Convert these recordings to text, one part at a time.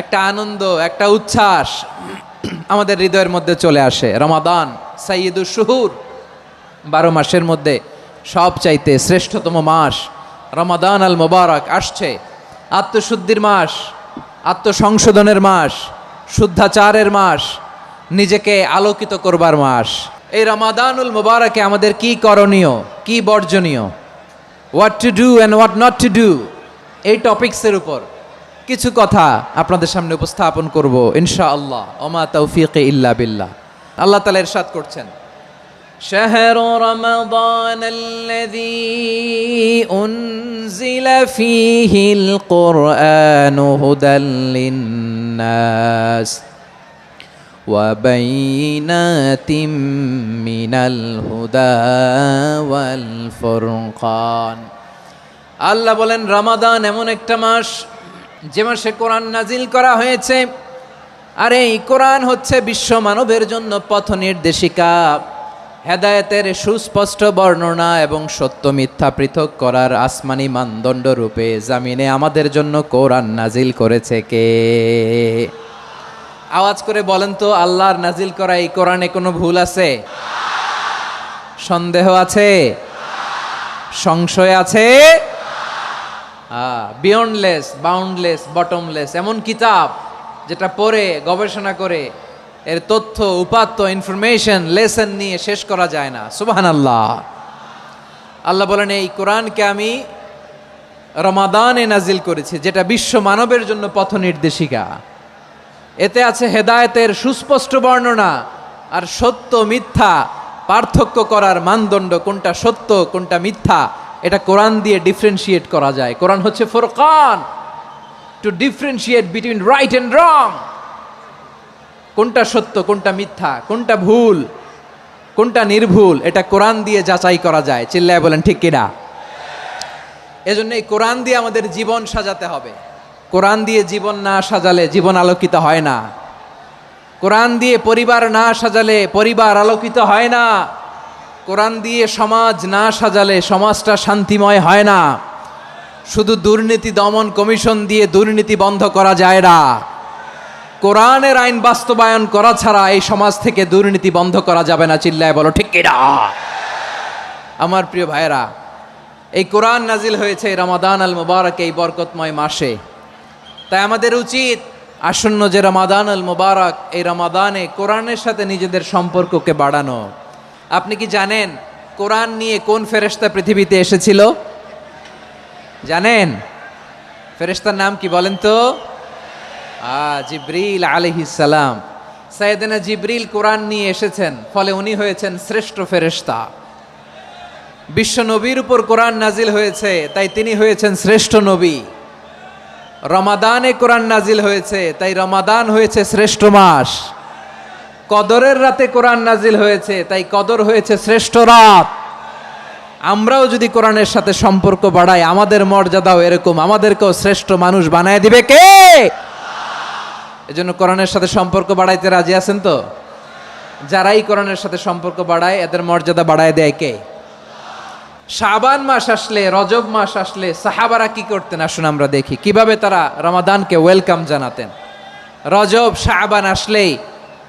একটা আনন্দ, একটা উচ্ছ্বাস আমাদের হৃদয়ের মধ্যে চলে আসে। রমাদান সাইয়দুর শুহুর, বারো মাসের মধ্যে সব চাইতে শ্রেষ্ঠতম মাস, রমাদান আল মোবারক আসছে। আত্মশুদ্ধির মাস, আত্মসংশোধনের মাস, শুদ্ধাচারের মাস, নিজেকে আলোকিত করবার মাস। এই রমাদানুল মোবারকে আমাদের কি করণীয়, কি বর্জনীয়? What to do and what not to do এই টপিক্সের উপর। কিছু কথা আপনাদের সামনে উপস্থাপন করব ইনশাআল্লাহ ওমা তৌফিক ইল্লা বিল্লাহ আল্লাহ তালা ইরশাদ করছেন شهر رمضان الذي أنزل فيه القرآن هدى للناس وبينات من الهدى والفرقان আল্লাহ বলেন রমাদান এমন একটা মাস যে মাসে কোরআন নাজিল করা হয়েছে, আর এই কোরআন হচ্ছে বিশ্ব মানবের জন্য পথ নির্দেশিকা। হেদায়েতের সুস্পষ্ট বর্ণনা এবং সত্য মিথ্যা পৃথক করার আসমানি মানদণ্ড রূপে জামিনে আমাদের জন্য কোরআন নাজিল করেছে কে? আওয়াজ করে বলেন তো, আল্লাহর নাজিল করা এই কোরআনে কোনো ভুল আছে? সন্দেহ আছে? সংশয় আছে? বিয়ন্ডলেস বাউন্ডলেস বটমলেস এমন কিতাব যেটা পড়ে, গবেষণা করে, এর তথ্য, উপাত্ত ইনফরমেশন লেসন নিয়ে শেষ করা যায় না। সুবাহান আল্লাহ আল্লাহ বলেন, এই কোরআনকে আমি রমাদানে নাজিল করেছি, যেটা বিশ্ব মানবের জন্য পথ নির্দেশিকা। এতে আছে হেদায়েতের সুস্পষ্ট বর্ণনা আর সত্য মিথ্যা পার্থক্য করার মানদণ্ড, কোনটা সত্য, কোনটা মিথ্যা এটা কোরআন দিয়ে ডিফারেন্সিয়েট করা যায়। কোরআন হচ্ছে Furqan. To differentiate between right and wrong কোনটা সত্য, কোনটা মিথ্যা, কোনটা ভুল, কোনটা নির্ভুল, এটা কোরআন দিয়ে যাচাই করা যায়। চিল্লায় বলেন, ঠিক কিনা? এজন্য এই কোরআন দিয়ে আমাদের জীবন সাজাতে হবে। কোরআন দিয়ে জীবন না সাজালে জীবন আলোকিত হয় না। কোরআন দিয়ে পরিবার না সাজালে পরিবার আলোকিত হয় না। কোরআন দিয়ে সমাজ না সাজালে সমাজটা শান্তিময় হয় না। শুধু দুর্নীতি দমন কমিশন দিয়ে দুর্নীতি বন্ধ করা যায় না। কোরআনের আইন বাস্তবায়ন করা ছাড়া এই সমাজ থেকে দুর্নীতি বন্ধ করা যাবে না, চিল্লায় বলো, ঠিক কিনা? আমার প্রিয় ভাইরা এই কোরআন নাজিল হয়েছে রমাদান আল মুবারক এই বরকতময় মাসে। তাই আমাদের উচিত আসন্ন যে রমাদান আল মুবারক, এই রমাদানে কোরআনের সাথে নিজেদের সম্পর্ককে বাড়ানো। আপনি কি জানেন কোরআন নিয়ে কোন ফেরেশতা পৃথিবীতে এসেছিল? জানেন? ফেরেশতার নাম কি বলেন তো? জিব্রিল আলহিসাল্লাম সাইয়েদনা জিব্রিল কোরআন নিয়ে এসেছেন, ফলে উনি হয়েছেন শ্রেষ্ঠ ফেরেশতা। বিশ্ব নবীর উপর কোরআন নাজিল হয়েছে, তাই তিনি হয়েছেন শ্রেষ্ঠ নবী। রমাদানে কোরআন নাজিল হয়েছে, তাই রমাদান হয়েছে শ্রেষ্ঠ মাস। কদরের রাতে কোরআন নাজিল হয়েছে, তাই কদর হয়েছে শ্রেষ্ঠ রাত। আমরাও যদি কোরআনের সাথে সম্পর্ক বাড়াই, আমাদের মর্যাদাও এরকম, আমাদেরকেও শ্রেষ্ঠ মানুষ বানায় দিবে কে? এজন্য কোরআনের সাথে সম্পর্ক বাড়াইতে রাজি আছেন তো? যারাই কোরআনের সাথে সম্পর্ক বাড়ায়, এদের মর্যাদা বাড়ায় দেয় কে? শাবান মাস আসলে, রজব মাস আসলে, সাহাবারা কি করতেন? আসুন আমরা দেখি। কীভাবে তারা রমাদানকে ওয়েলকাম জানাতেন? রজব, শাবান আসলেই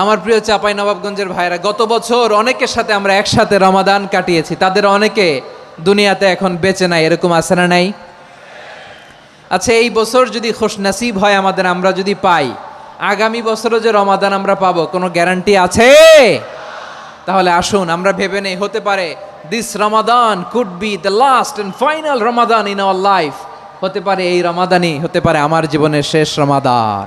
আমার প্রিয় চাপাই নবাবগঞ্জের ভাইরা গত বছর অনেকের সাথে আমরা একসাথে রমাদান কাটিয়েছি। তাদের অনেকে দুনিয়াতে এখন বেঁচে নাই, এরকম আছে না নাই? আচ্ছা এই বছর যদি খোশ নাসিব হয় আমাদের, আমরা যদি পাই, আগামী বছরও যে রমাদান আমরা পাবো, কোনো গ্যারান্টি আছে? তাহলে আসুন, আমরা ভেবে নেই, হতে পারে this Ramadan could be the last and final Ramadan in our life হতে পারে এই রমাদানই, হতে পারে আমার জীবনের শেষ রমাদান।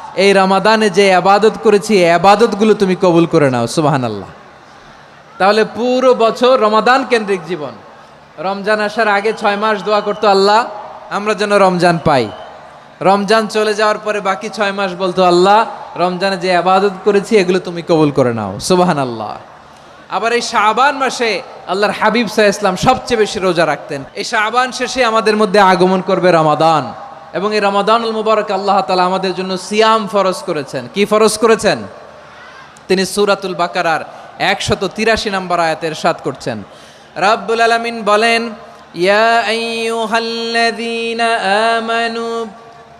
এই রমাদানে যে আবাদত করেছি, এই আবাদতগুলো তুমি কবুল করে নাও সুবাহান আল্লাহ তাহলে পুরো বছর রমাদান কেন্দ্রিক জীবন। রমজান আসার আগে ছয় মাস দোয়া করতো আল্লাহ, আমরা যেন রমজান পাই। রমজান চলে যাওয়ার পরে বাকি ছয় মাস বলতো আল্লাহ, রমজানে যে আবাদত করেছি, এগুলো তুমি কবুল করে নাও সুবাহান আল্লাহ আবার এই শাবান মাসে আল্লাহর হাবিব সাহ ইসলাম সবচেয়ে বেশি রোজা রাখতেন। এই শাবান শেষে আমাদের মধ্যে আগমন করবে রমাদান। এবং এই রমাদানুল মুবারক আল্লাহ তালা আমাদের জন্য সিয়াম ফরজ করেছেন। কি ফরজ করেছেন? তিনি সুরাতুল বাকারার একশত তিরাশি নম্বর আয়াতের সাত করছেন। রাব্বুল আলামিন বলেন, ইয়া আইয়ুহাল্লাযীনা আমানু,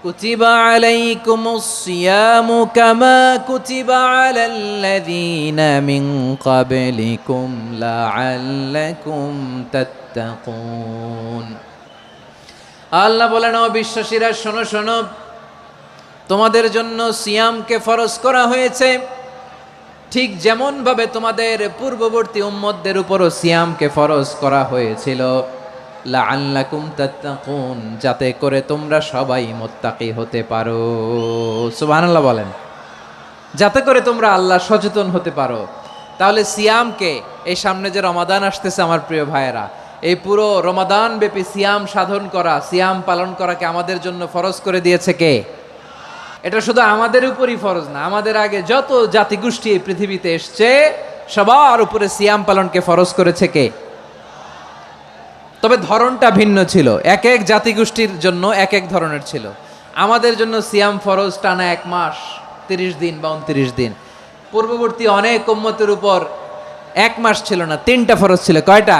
কুতিবা আলাইকুমুস সিয়ামু কামা কুতিবা আলাল্লাযীনা মিন ক্বাবলিকুম লাআল্লাকুম তাত্তাকুন। আল্লাহ বলেন, ও বিশ্বাসীরা, শোনো শোনো। তোমাদের জন্য সিয়ামকে ফরজ করা হয়েছে। ঠিক যেমনভাবে তোমাদের পূর্ববর্তী উম্মতদের উপরও সিয়ামকে ফরজ করা হয়েছিল। লাআল্লাকুম তাত্তাকুন, যাতে করে তোমরা সবাই মোত্তাকি হতে পারো। সুবহানাল্লাহ বলেন। যাতে করে তোমরা আল্লাহ সচেতন হতে পারো। তাহলে সিয়ামকে এই সামনে যে রমাদান আসতেছে, আমার প্রিয় ভাইয়েরা এই পুরো রমাদান ব্যাপী সিয়াম সাধন করা, সিয়াম পালন করাকে আমাদের জন্য ফরজ করে দিয়েছে কে? এটা শুধু আমাদের উপরই ফরজ না, আমাদের আগে যত জাতিগোষ্ঠী এই পৃথিবীতে এসছে, সবার উপরে সিয়াম পালনকে ফরজ করেছে কে? তবে ধরনটা ভিন্ন ছিল, এক এক জাতিগোষ্ঠীর জন্য এক এক ধরনের ছিল। আমাদের জন্য সিয়াম ফরজ টানা এক মাস, তিরিশ দিন বা উনত্রিশ দিন। পূর্ববর্তী অনেক উম্মতের উপর এক মাস ছিল না, তিনটা ফরজ ছিল, কয়টা?